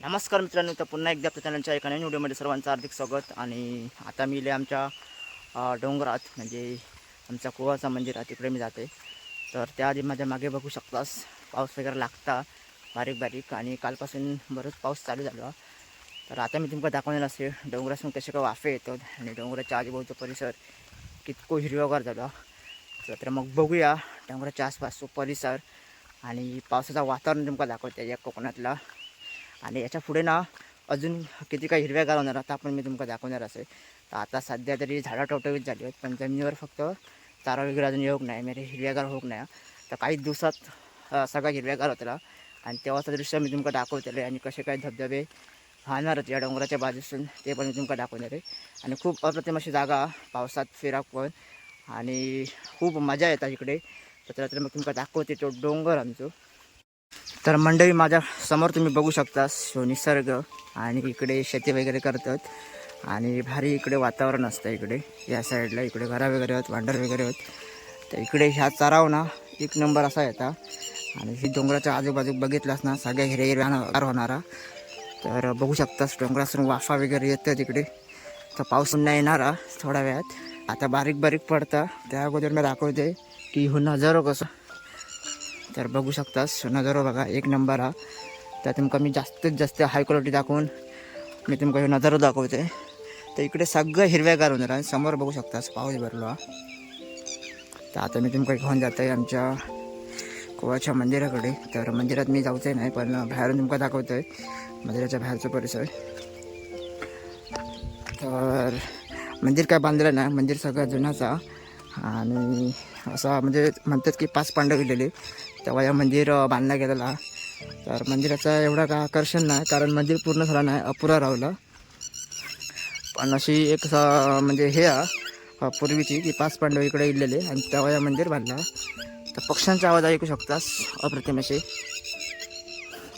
नमस्कार मित्रांनो तर पुन्हा एकदा आपल्या चॅनलच्या एका नवीन व्हिडिओमध्ये सर्वांचं हार्दिक स्वागत. आणि आता मी इले आमच्या डोंगरात म्हणजे आमच्या कुवाचा मंदिर आहे तिकडे मी जाते. तर त्याआधी माझ्या मागे बघू शकतास पाऊस वगैरे लागता बारीक बारीक आणि कालपासून बरंच पाऊस चालू झाला. तर आता मी तुमका दाखवणार असे डोंगरासून कसे काय वाफे येतात आणि डोंगराच्या आजूबाजूचा परिसर कितको हिरवागार झाला. तर मग बघूया डोंगराच्या आसपासचा परिसर आणि पावसाचं वातावरण तुमका दाखवते या कोकणातला. आणि याच्यापुढे ना अजून किती काही हिरव्यागार होणार आता पण मी तुमका दाखवणार असेल. तर आता सध्या तरी झाडं टवटवीत झाली आहेत पण जमिनीवर फक्त चारा वगैरे अजून येऊक नाही म्हणजे हिरव्यागार होऊक नाही. तर काही दिवसात सगळा हिरव्यागार होतला आणि तेव्हाचं दृश्य मी तुमका दाखवतले आणि कसे काय धबधबे वाहणारच या डोंगराच्या बाजूसून ते पण मी तुमका दाखवणार आहे. आणि खूप अप्रतिम अशी जागा पावसात फिराक पण. आणि खूप मजा येतात इकडे. तर तर मग तुमका दाखवते तो डोंगर आमचो. तर मंडळी माझ्यासमोर तुम्ही बघू शकता सो निसर्ग आणि इकडे शेती वगैरे करतात. आणि भारी इकडे वातावरण असतं इकडे. या साईडला इकडे घरा वगैरे आहेत वांडर वगैरे आहेत. तर इकडे ह्या चराव ना एक नंबर असा येता. आणि ही डोंगराच्या आजूबाजू बघितलास ना सगळ्या हिरव्या हिरव्यानं होणारा. तर बघू शकतास डोंगरासून वाफा वगैरे येतं तिकडे तर पाऊस पुन्हा येणारा थोड्या वेळात. आता बारीक बारीक पडता. त्या अगोदर मी दाखवते की हो नजारो कसं तर बघू शकतास. नजारो बघा एक नंबर हा. तर तुमका मी जास्तीत जास्त हाय क्वालिटी दाखवून मी तुमका ह्यो नजारो दाखवते. तर इकडे सगळं हिरव्यागार होणार आहे समोर बघू शकतास पाऊस भरलो हा. तर आता मी तुमका घेऊन जात आहे आमच्या कोवाच्या मंदिराकडे. तर मंदिरात मी जाऊचं नाही पण बाहेरून तुमका दाखवतो आहे मंदिराच्या बाहेरचा परिसर. तर मंदिर काय बांधलं नाही मंदिर सगळं जुनाचा आणि असा म्हणजे म्हणतात की पाच पांडव गेलेले. तेव्हा या मंदिर बांधला गेलेला. तर मंदिराचं एवढं काय आकर्षण नाही कारण मंदिर पूर्ण झालं नाही अपुरा राहिलं. पण अशी एक स- म्हणजे हे आहे पूर्वीची की पाच पांडव इकडे इलेले आणि तेव्हा या मंदिर बांधला. तर पक्ष्यांचा आवाज ऐकू शकतास अप्रतिम असे.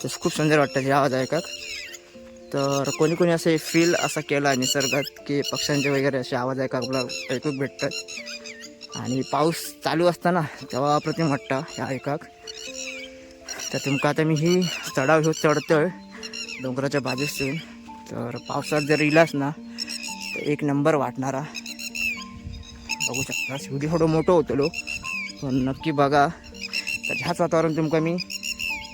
तर खूप सुंदर वाटतं हे आवाज ऐकत तर कोणी कोणी असे फील असा केला निसर्गात की पक्ष्यांचे वगैरे असे आवाज ऐका आपल्याला ऐकूक भेटतात. आणि पाऊस चालू असताना तेव्हा अप्रतिम वाटतं ह्या ऐकाक तर तुमका आता मी ही चढाव घेऊन चढतोय डोंगराच्या बाजूसून. तर पावसात जर इलास ना तर एक नंबर वाटणारा. बघू शकता शिवडी थोडं मोठं होतलो पण नक्की बघा. तर ह्याच वातावरण तुमका मी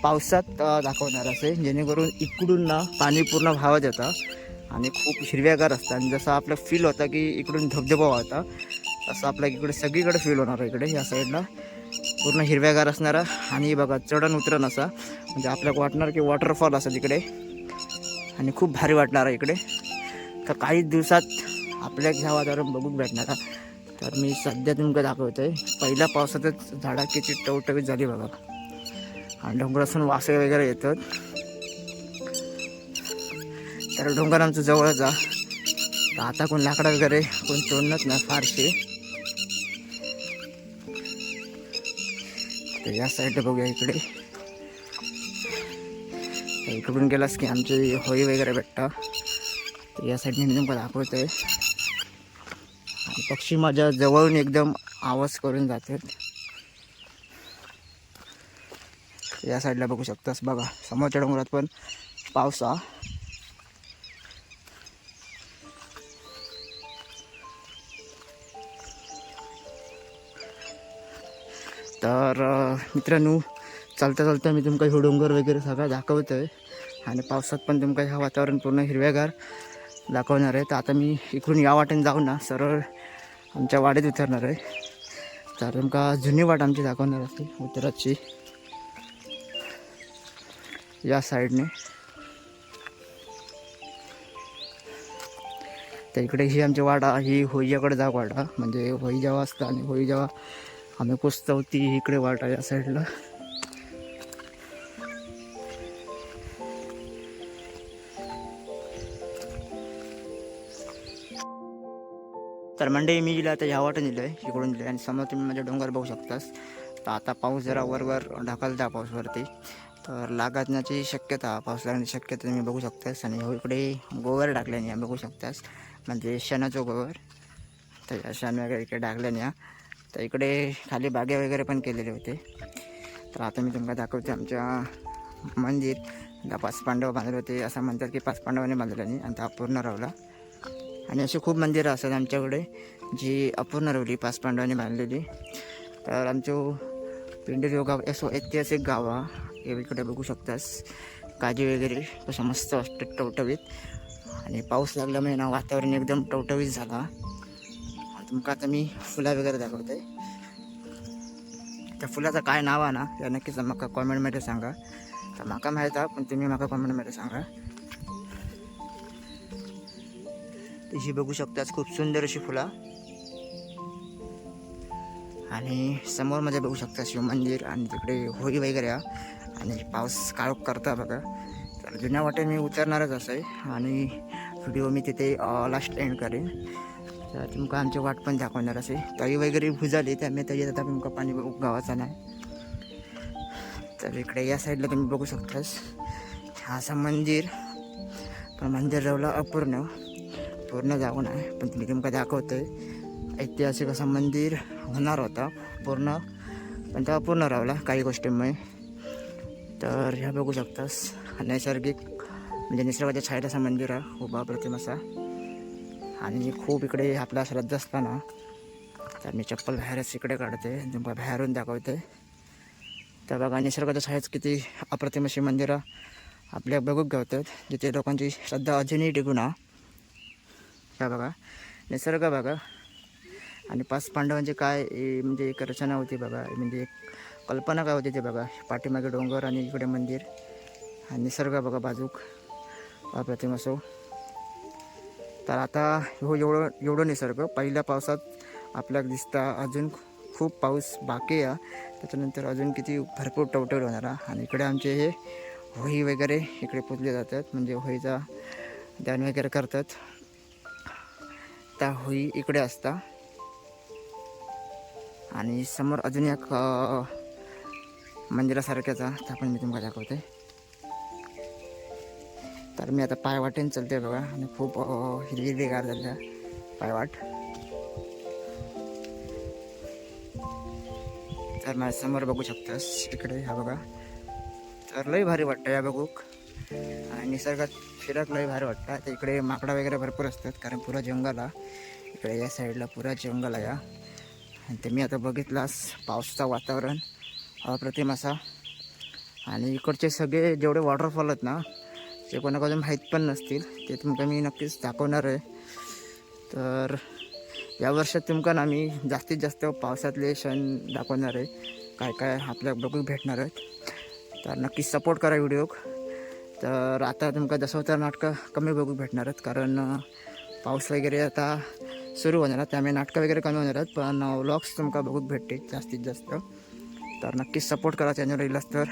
पावसात दाखवणार असे. जेणेकरून इकडून ना पाणी पूर्ण व्हावं जातं आणि खूप हिरव्यागार असतं. आणि जसं आपलं फील होता की इकडून धबधबा होता असं आपल्या इकडे सगळीकडे फील होणार आहे इकडे या साईडला पूर्ण हिरव्यागार असणारा. आणि बघा चढण उतरण असा. म्हणजे आपल्याला वाटणार की वॉटरफॉल असा तिकडे आणि खूप भारी वाटणार आहे इकडे. तर काही दिवसात आपल्या ह्या वातावरण बघून भेटणार तर मी सध्या तुमका आहे पहिल्या पावसातच झाडाची टवटवीत झाली बघा. आणि डोंगरासून वासे वगैरे येतात. तर डोंगर आमचं जवळच आता कोण लाकडं वगैरे कोण तोडणंच नाही फारसे तर या साईडला बघूया इकडे. इकडून गेलास की आमची होळी वगैरे भेटतं. तर या साईडने मी तुमका दाखवतोय. पक्षी माझ्या जवळून एकदम आवाज करून जातात या साईडला बघू शकतास बघा. समोरच्या डोंगरात पण पावसा. तर मित्रांनो चालता चालता मी तुमका ह्यो डोंगर वगैरे सगळं आहे आणि पावसात पण तुमका ह्या वातावरण पूर्ण हिरव्यागार दाखवणार आहे. तर आता मी इकडून या वाटेने जाऊ ना सरळ आमच्या वाड्यात उतरणार आहे. तर तुमका जुनी वाट आमची दाखवणार असते उतराची. या साईडने. तर इकडे ही आमची वाडा ही होईयाकडे जा वाडा म्हणजे होई जेव्हा असतं आणि होई जेव्हा आम्ही पुसतो ती इकडे वाटा या साईडला तर मंडई मी गेला आता ह्या वाटून दिलं आहे इकडून दिलं आणि समोर तुम्ही माझ्या डोंगर बघू शकतास. तर आता पाऊस जरा वरवर ढकलता पाऊसवरती. तर लागण्याची शक्यता पाऊस लागण्याची शक्यता तुम्ही बघू शकतास. आणि हो इकडे गोवर टाकल्याने बघू शकतास. म्हणजे शेणाचं गोवर. तर या शेण वगैरे इकडे टाकल्याने तर इकडे खाली बागे वगैरे पण केलेले होते. तर आता मी तुम्हाला दाखवते आमच्या मंदिर. दा पाच पांडव बांधले होते. असं म्हणतात की पाच पांडवांनी बांधलं नाही आणि अपूर्ण रावला. आणि अशी खूप मंदिरं असतात आमच्याकडे जी अपूर्ण रावली पाच पांडवांनी बांधलेली. तर आमचं पिंडीर गाव असो ऐतिहासिक गाव आहे इकडे बघू शकतास. काजी वगैरे कसं मस्त असतं टवटवीत. आणि पाऊस लागल्यामुळे ना वातावरण एकदम टवटवीत झाला. तुमका आता मी फुला वगैरे दाखवते त्या फुलाचं काय नाव आहे ना ते नक्कीच म्हाका कॉमेंटमध्ये सांगा. तर म्हाका माहीत आहे पण तुम्ही म्हाका कॉमेंटमध्ये सांगा. तशी बघू शकताच खूप सुंदर अशी फुला. आणि समोर मध्ये बघू शकता शिवमंदिर आणि तिकडे होळी वगैरे आहे. आणि पाऊस काळ करता बघा. तर जुन्या वाटे मी उतरणारच असं आहे आणि व्हिडिओ मी तिथे लास्ट एंड करेन. तर तुमका आमची वाट पण दाखवणार असे. तळी वगैरे भुजाली त्यामुळे तरी आता तुमका पाणी गावाचा नाही तर इकडे या साईडला तुम्ही बघू शकतास. हा असं मंदिर पण मंदिर रावलं अपूर्ण. पूर्ण जाऊन आहे पण तुम्ही तुमका दाखवतोय. ऐतिहासिक असं मंदिर होणार होता पूर्ण. पण तो अपूर्ण रावला काही गोष्टींमुळे. तर ह्या बघू शकतास नैसर्गिक म्हणजे निसर्गाच्या छायेत असं मंदिर आहे उभा प्रतिम असा. आणि खूप इकडे आपला श्रद्धा असताना तर मी चप्पल बाहेरच इकडे काढते तुम्हाला बाहेरून दाखवते. तर बघा निसर्गाचं आहेच किती अप्रतिम अशी मंदिरं आपल्या बघूक गावतात जिथे लोकांची श्रद्धा अजूनही टिकून आहे बघा निसर्ग बघा. आणि पाच पांडवांची काय म्हणजे एक रचना होती बघा म्हणजे एक कल्पना काय होती ते बघा पाठीमागे डोंगर आणि इकडे मंदिर. आणि निसर्ग बघा बाजूक अप्रतिम असो. तर आता हो एवढं एवढं निसर्ग. पहिल्या पावसात आपल्याला दिसता अजून खूप पाऊस बाकी आहे. त्याच्यानंतर अजून किती भरपूर टवटवट होणार आणि इकडे आमचे हे होळी वगैरे इकडे पुजले जातात. म्हणजे होळीचा ध्यान वगैरे करतात. त्या होळी इकडे असता. आणि समोर अजून एक मंदिरासारख्याचा मंदिरासारख्याच आहे त्या पण मी तुम्हाला दाखवते. तर मी आता पायवाटेन चलते बघा. आणि खूप हिरवी हिरवीगार झाल्या पायवाट. तर माझ्यासमोर बघू शकतास. इकडे हा बघा. तर लई भारी वाटतं या बघूक. आणि निसर्गात फिरत लई भारी वाटतं. तर इकडे माकडा वगैरे भरपूर असतात कारण पुरा जंगल आहे इकडे या साईडला पुरा जंगल आहे आणि ते मी आता बघितलास पावसाचं वातावरण अप्रतिम असा. आणि इकडचे सगळे जेवढे वॉटरफॉल आहेत ना ते कोणाकडून माहीत पण नसतील ते तुमका मी नक्कीच दाखवणार आहे. तर या वर्षात तुमका ना मी जास्तीत जास्त पावसातले क्षण दाखवणार आहे. काय काय आपल्या बघून भेटणार आहेत. तर नक्की सपोर्ट करा व्हिडिओक तर आता तुमका दसवतार नाटकं कमी बघू भेटणार आहेत कारण पाऊस वगैरे आता सुरू होणार आहे. त्यामुळे नाटकं वगैरे कमी होणार आहेत पण व्लॉग्स तुमका बघूक भेटते जास्तीत जास्त. तर नक्कीच सपोर्ट करा चॅनल येईलच तर.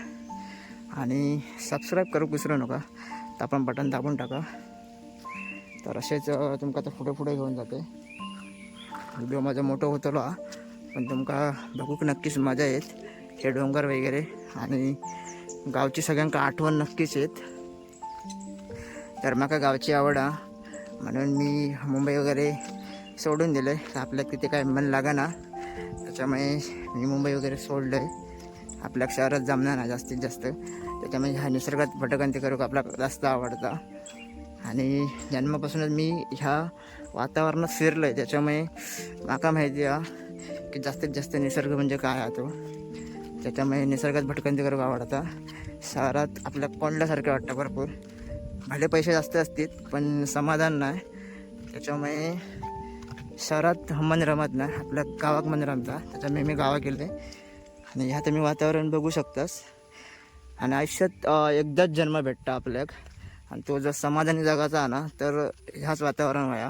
आणि सबस्क्राईब करू विसरू नका. तर आपण बटन दाबून टाका. तर असेच तुमका आता पुढे पुढे घेऊन जाते. व्हिडिओ माझा मोठं होतलो हा. पण तुमका बघूक नक्कीच मजा येत. हे डोंगर वगैरे आणि गावची सगळ्यांका आठवण नक्कीच येत. तर माका गावची आवड हा. म्हणून मी मुंबई वगैरे सोडून दिलं. आहे आपल्याला तिथे काय मन ना त्याच्यामुळे मी मुंबई वगैरे सोडलं आहे आपल्या शहरात जमणार ना जास्तीत जास्त. त्याच्यामुळे ह्या निसर्गात भटकंती करू आपला जास्त आवडता. आणि जन्मापासूनच मी ह्या वातावरणात फिरलो आहे त्याच्यामुळे माका माहिती आहे की जास्तीत जास्त निसर्ग म्हणजे काय आहे तो. त्याच्यामुळे निसर्गात भटकंती करू आवडता? शहरात आपल्या कोंडल्यासारखं वाटतं भरपूर. भले पैसे जास्त असतील पण समाधान नाही. त्याच्यामुळे शहरात मन रमत नाही. आपल्या गावात मन रमता. त्याच्यामुळे मी गावा गेले आणि ह्या तुम्ही वातावरण बघू शकतास. आणि आयुष्यात एकदाच जन्म भेटता आपल्याक आणि तो जर समाधानी जगाचा आणा ना तर ह्याच वातावरण व्हाया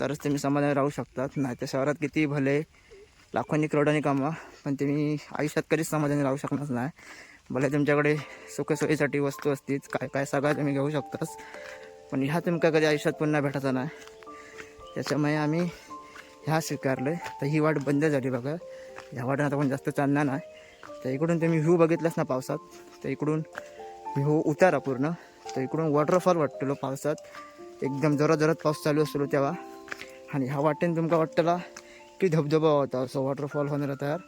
तरच तुम्ही समाधानी राहू शकतात. नाही तर शहरात किती भले लाखोंनी करोडांनी कमवा पण तुम्ही आयुष्यात कधीच समाधानी राहू शकणार नाही. भले तुमच्याकडे सुखसोयीसाठी वस्तू असतील काय काय सगळं तुम्ही घेऊ शकतास. पण ह्या तुमका कधी आयुष्यात पुन्हा भेटायचा नाही. त्याच्यामुळे आम्ही ह्या स्वीकारलं तर ही वाट बंद झाली बघा. ह्या वाटेनं आता पण जास्त चालणार नाही. तर इकडून तुम्ही व्ह्यू बघितलास ना पावसात? तर इकडून व्ह्यू उतारा पूर्ण. तर इकडून वॉटरफॉल वाटतलो पावसात. एकदम जोरात जोरात पाऊस चालू असतो तेव्हा. आणि ह्या वाटेन तुमका वाटतला की धबधबा होता. असं वॉटरफॉल होणार तयार.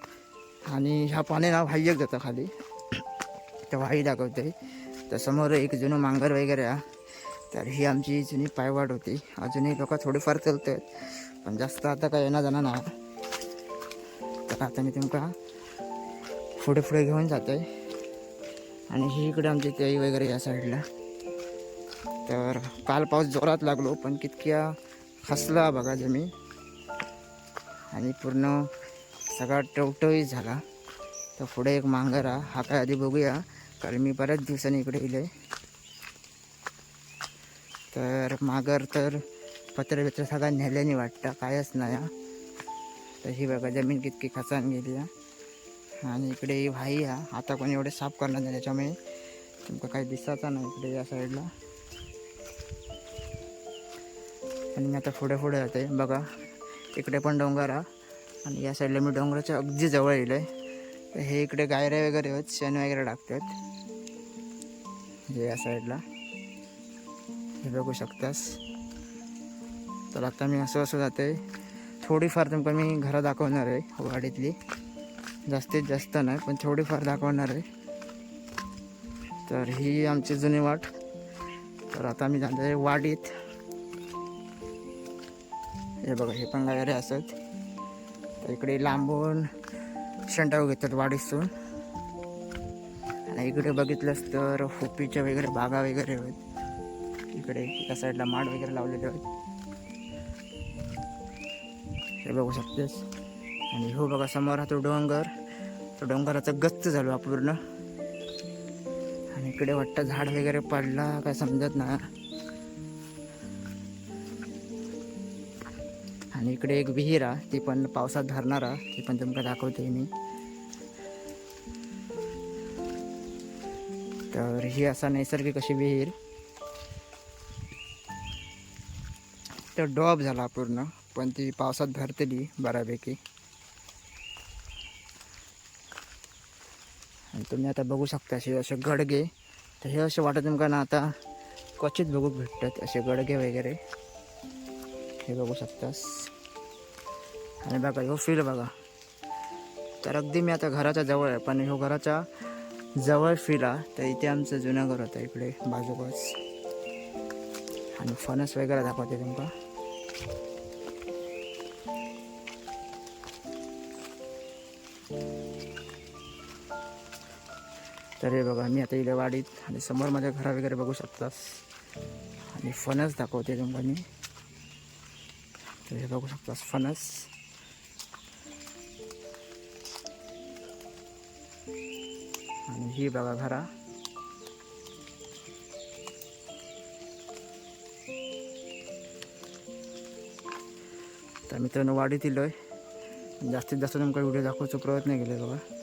आणि ह्या पाणी ना वाह्यक जातं खाली. तर व्हाई दाखवते तर समोर एक जुनं मांगर वगैरे आहे. तर ही आमची जुनी पायवाट होती. अजूनही लोक थोडीफार चालत आहेत पण जास्त आता काय येणार जाणार नाही. तर आता मी तुमका पुढे पुढे घेऊन जातो. आहे आणि ही इकडे आमची तेई वगैरे या साईडला तर काल पाऊस जोरात लागलो पण कितक्या खसला बघा जमीन आणि पूर्ण सगळा टवटवीत झाला. तर पुढे एक मांगर हा काय आधी बघूया कारण मी बऱ्याच दिवसांनी इकडे येईल तर मागर तर पत्र बित्र सगळा नेल्याने वाटतं कायच नाही. हा. तर ही बघा जमीन कितकी खचान गेली आहे. आणि इकडे ही हा आता कोणी एवढे साफ करणार नाही त्याच्यामुळे तुमका काही दिसायचा नाही इकडे या साईडला. आणि मी आता पुढे पुढे जाते बघा. इकडे पण डोंगर हा. आणि या साईडला मी डोंगराच्या अगदी जवळ येईल तर हे इकडे गायऱ्या वगैरे आहेत शेण वगैरे टाकतात. हे या साईडला. हे बघू शकतास. तर आता मी असं असं जाते. थोडीफार तुमका मी घरं दाखवणार आहे वाडीतली. जास्तीत जास्त नाही पण थोडीफार दाखवणार आहे. तर ही आमची जुनी वाट. तर आता मी जाणार आहे वाडीत. हे बघा हे पण गायरे असत. तर इकडे लांबून शेंडाव घेतात वाडीसून आणि इकडे बघितलंस तर हुपीच्या वगैरे बागा वगैरे आहेत. इकडे त्या साईडला माड वगैरे लावलेले आहेत. हे बघू शकतेस. आणि हो बघा समोर हा तो डोंगर. तो डोंगराचा गच्च झालो पूर्ण. आणि इकडे वाटतं झाड वगैरे पडला काय समजत नाही. आणि इकडे एक विहीर आहे ती पण पावसात धरणार आहे ती पण तुमका दाखवते मी. तर ही असा नैसर्गिक अशी विहीर. तर डॉब झाला पूर्ण पण ती पावसात भरतेली बऱ्यापैकी. आणि तुम्ही आता बघू शकता असे असे गडगे. तर हे असे वाटत तुमका ना आता क्वचित बघू भेटतात असे गडगे वगैरे. हे बघू शकतास. आणि बघा हो फील बघा. तर अगदी मी आता घराच्या जवळ आहे पण ह्यो घराच्या जवळ फील आहे तर इथे आमचं जुनं घर होतं इकडे बाजूबाज आणि फणस वगैरे दाखवते तुमका बघा मी आता इथे वाडीत आणि समोर माझ्या घरा वगैरे बघू शकतास आणि फणस दाखवते तुम्हाला मी. तर हे बघू शकतास फणस. आणि ही बघा घरा. तर मित्रांनो वाडीत येलो आहे जास्तीत जास्त तुमका व्हिडिओ दाखवायचा प्रयत्न केला बघा.